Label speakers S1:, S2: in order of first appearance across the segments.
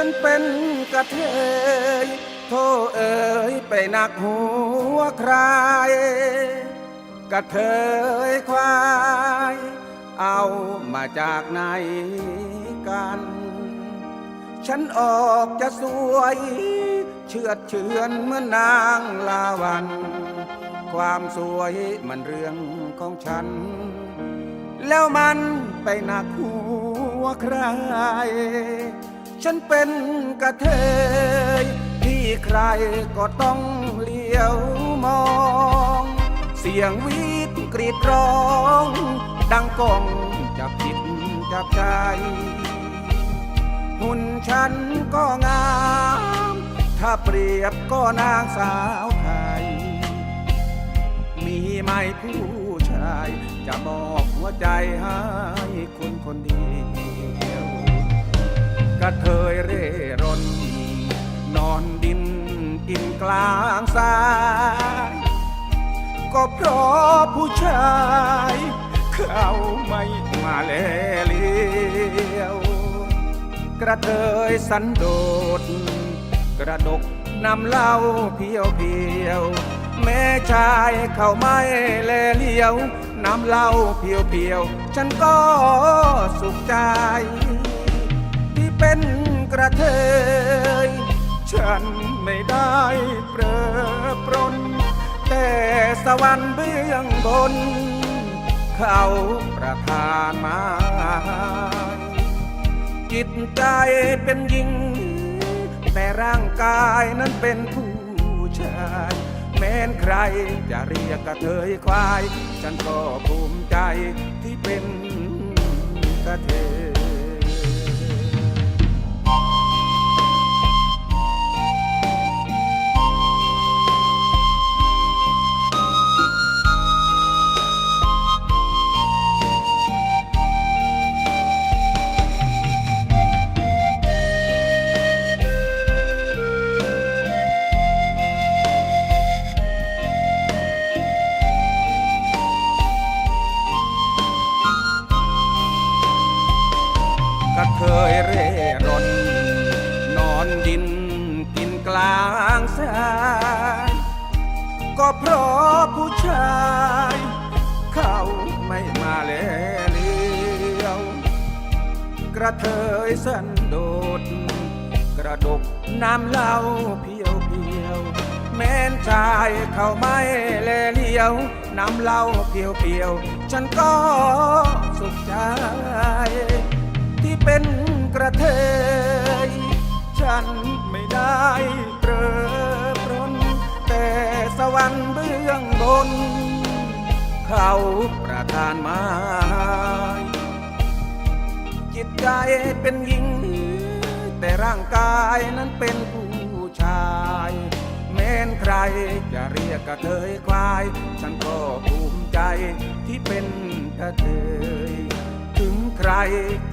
S1: ฉันเป็นกระเทยโทเอ๋ยไปหนักหัวใครกระเทยควาย เอามาจากไหนกัน ฉันออกจะสวย เชือดเฉือนเหมือนนางลาวัน ความสวยมันเรื่องของฉัน แล้วมันไปหนักหัวใคร ฉันเป็นกระเทยที่ใครก็ต้องเลี้ยวมอง เสียงวีดกรีดร้อง ดังก้องจับจิตจับใจ หุ่นฉันก็งาม ถ้าเปรียบก็นางสาวไทย มีไหมผู้ชาย จะมอบหัวใจให้คนคนดี ระเทยเร่ร่อนนอนดินกินกลางทรายก็เพราะผู้ชาย เขาไม่มาแลเลี้ยว กระเทยสันโดษ กระดกนำเหล้าเพียวเพียว แม่ชายเขาไม่แลเลี้ยว น้ำเหล้าเพียวเพียว ฉันก็สุขใจ เป็นกระเทย ฉันไม่ได้เปรอปรน แต่สวรรค์เบื้องบน เขาประทานมาจิตใจเป็นหญิง แต่ร่างกายนั้นเป็นผู้ชายแม้นใครจะเรียกกระเทยควาย ฉันก็ภูมิใจที่เป็นกระเทย ก็เพราะผู้ชาย เขาไม่มาแลเลี้ยว กระเทยสันโดษกระดกน้ำเหล้าเพียวเพียวแม้นชายเขาไม่แลเลี้ยว น้ำเหล้าเพียวเพียวฉันก็ บื้องบน เขาประทานมาจิตใจเป็นหญิง แต่ร่างกายนั้นเป็นผู้ชาย แม้นใครจะเรียกกระเทยควาย ฉันก็ภูมิใจที่เป็นกระเทยถึงใคร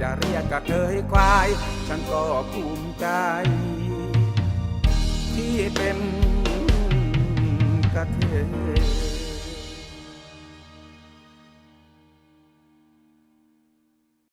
S1: จะเรียกกระเทยควาย ฉันก็ภูมิใจ ที่เป็น tête.